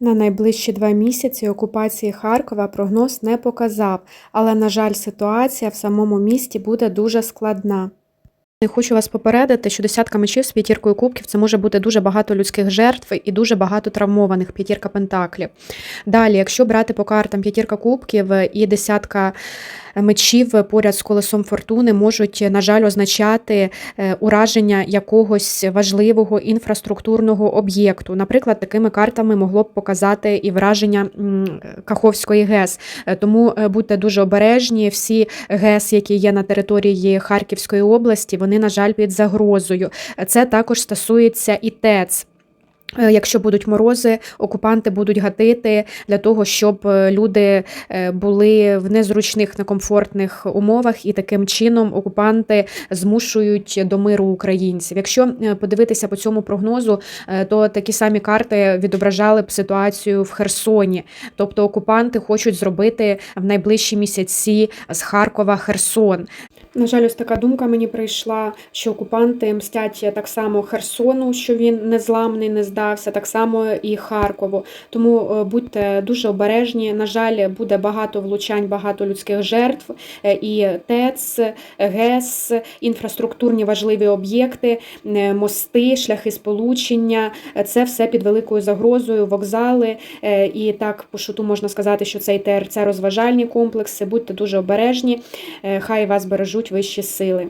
На найближчі два місяці окупації Харкова прогноз не показав, але, на жаль, ситуація в самому місті буде дуже складна. Я хочу вас попередити, що десятка мечів з п'ятіркою кубків це може бути дуже багато людських жертв і дуже багато травмованих п'ятірка пентаклів. Далі, якщо брати по картам п'ятірка кубків і десятка мечів поряд з колесом фортуни можуть, на жаль, означати е, ураження якогось важливого інфраструктурного об'єкту. Наприклад, такими картами могло б показати і враження Каховської ГЕС. Е, Тому е, будьте дуже обережні. Всі ГЕС, які є на території Харківської області, вони, на жаль, під загрозою. Це також стосується і ТЕЦ. Е, Якщо будуть морози, окупанти будуть гатити для того, щоб е, люди е, були в незручних, некомфортних умовах, і таким чином окупанти змушують до миру українців. Якщо подивитися по цьому прогнозу, то такі самі карти відображали б ситуацію в Херсоні. Тобто окупанти хочуть зробити в найближчі місяці з Харкова Херсон. На жаль, ось така думка мені прийшла, що окупанти мстять так само Херсону, що він незламний, не здався, так само і Харкову. Тому е, будьте дуже обережні. На жаль, буде багато влучань, багато людських жертв. Е, І ТЕЦ, ГЕС, інфраструктурні важливі об'єкти, е, мости, шляхи сполучення. Це все під великою загрозою, вокзали. І так по шуту можна сказати, що цей ТРЦ розважальні комплекси. Будьте дуже обережні. Хай вас бережуть вищі сили.